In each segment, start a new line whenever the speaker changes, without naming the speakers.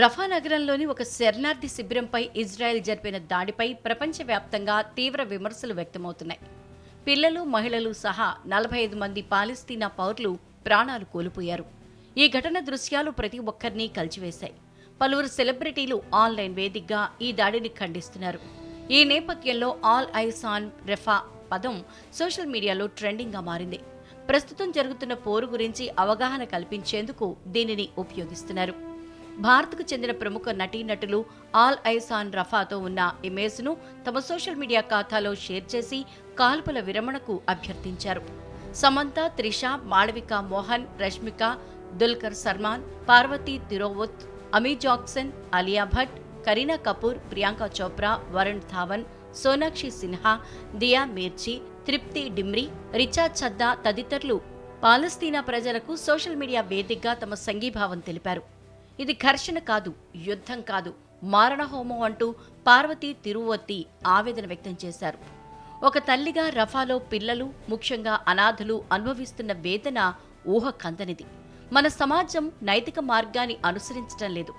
రఫా నగరంలోని ఒక శరణార్థి శిబిరంపై ఇజ్రాయెల్ జరిపిన దాడిపై ప్రపంచవ్యాప్తంగా తీవ్ర విమర్శలు వ్యక్తమవుతున్నాయి. పిల్లలు మహిళలు సహా నలభై ఐదు మంది పాలస్తీనా పౌరులు ప్రాణాలు కోల్పోయారు. ఈ ఘటన దృశ్యాలు ప్రతి ఒక్కరినీ కలిచివేశాయి. పలువురు సెలబ్రిటీలు ఆన్లైన్ వేదికగా ఈ దాడిని ఖండిస్తున్నారు. ఈ నేపథ్యంలో ఆల్ ఐసాన్ రెఫా పదం సోషల్ మీడియాలో ట్రెండింగ్గా మారింది. ప్రస్తుతం జరుగుతున్న పోరు గురించి అవగాహన కల్పించేందుకు దీనిని ఉపయోగిస్తున్నారు. భారత్కు చెందిన ప్రముఖ నటీనటులు ఆల్ ఐసాన్ రఫాతో ఉన్న ఇమేజ్ను తమ సోషల్ మీడియా ఖాతాలో షేర్ చేసి కాల్పుల విరమణకు అభ్యర్థించారు. సమంత త్రిష మాళవిక మోహన్ రష్మిక దుల్కర్ సర్మాన్ పార్వతి తిరోవత్ అమీ జాక్సన్ అలియా భట్ కరీనా కపూర్ ప్రియాంక చోప్రా వరుణ్ ధావన్ సోనాక్షి సిన్హా దియా మీర్చి తృప్తి డిమ్రి రిచా చద్దా తదితరులు పాలస్తీనా ప్రజలకు సోషల్ మీడియా వేదికగా తమ సంఘీభావం తెలిపారు. ఇది ఘర్షణ కాదు యుద్ధం కాదు. మారణహోమం అంటూ పార్వతి తిరువత్తి ఆవేదన వ్యక్తం చేశారు. ఒక తల్లిగా రఫాలో పిల్లలు ముఖ్యంగా అనాథలు అనుభవిస్తున్న వేదన ఊహ కందనిది. మన సమాజం నైతిక మార్గాన్ని అనుసరించటం లేదు.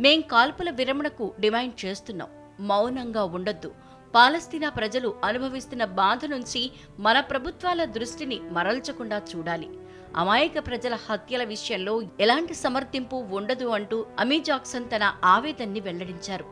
మేం కాల్పుల విరమణకు డిమాండ్ చేస్తున్నాం. మౌనంగా ఉండొద్దు. పాలస్తీనా ప్రజలు అనుభవిస్తున్న బాధ నుంచి మన ప్రభుత్వాల దృష్టిని మరల్చకుండా చూడాలి. అమాయక ప్రజల హత్యల విషయంలో ఎలాంటి సమర్థింపు ఉండదు అంటూ అమీ జాక్సన్ తన ఆవేదన్ని వెల్లడించారు.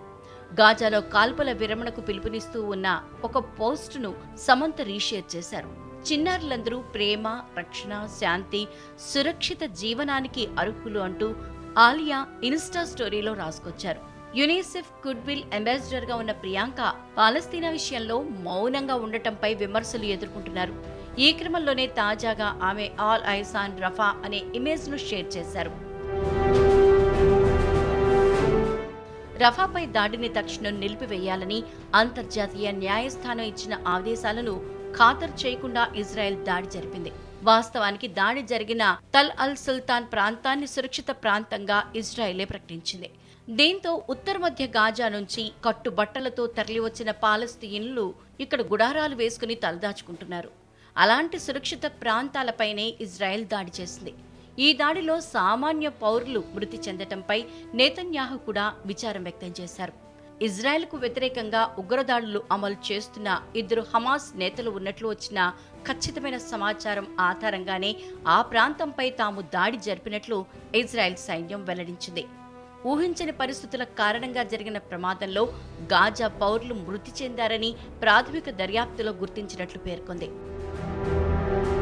గాజాలో కాల్పుల విరమణకు పిలుపునిస్తూ ఉన్న ఒక పోస్టును సమంత రీషేర్ చేశారు. చిన్నారులందరూ ప్రేమ రక్షణ శాంతి సురక్షిత జీవనానికి అర్హులు అంటూ ఆలియా ఇన్స్టా స్టోరీలో రాసుకొచ్చారు. యునిసెఫ్ గుడ్ విల్ అంబాసిడర్గా ఉన్న ప్రియాంక పాలస్తీనా విషయంలో మౌనంగా ఉండటంపై విమర్శలు ఎదుర్కొంటున్నారు. ఈ క్రమంలోనే తాజాగా ఆమె ఆల్ ఐసాన్ రఫా అనే ఇమేజ్ను షేర్ చేశారు. రఫాపై దాడిని తక్షణం నిలిపివేయాలని అంతర్జాతీయ న్యాయస్థానం ఇచ్చిన ఆదేశాలను ఖాతరు చేయకుండా ఇజ్రాయెల్ దాడి జరిపింది. వాస్తవానికి దాడి జరిగిన తల్ అల్ సుల్తాన్ ప్రాంతాన్ని సురక్షిత ప్రాంతంగా ఇజ్రాయెలే ప్రకటించింది. దీంతో ఉత్తర మధ్య గాజా నుంచి కట్టుబట్టలతో తరలివచ్చిన పాలస్తీన్లు ఇక్కడ గుడారాలు వేసుకుని తలదాచుకుంటున్నారు. అలాంటి సురక్షిత ప్రాంతాలపైనే ఇజ్రాయెల్ దాడి చేసింది. ఈ దాడిలో సామాన్య పౌరులు మృతి చెందటంపై నేతన్యాహు కూడా విచారం వ్యక్తం చేశారు. ఇజ్రాయెల్కు వ్యతిరేకంగా ఉగ్రదాడులు అమలు చేస్తున్న ఇద్దరు హమాస్ నేతలు ఉన్నట్లు వచ్చిన ఖచ్చితమైన సమాచారం ఆధారంగానే ఆ ప్రాంతంపై తాము దాడి జరిపినట్లు ఇజ్రాయెల్ సైన్యం వెల్లడించింది. ఊహించని పరిస్థితుల కారణంగా జరిగిన ప్రమాదంలో గాజా పౌరులు మృతి చెందారని ప్రాథమిక దర్యాప్తులో గుర్తించినట్లు పేర్కొంది. thank you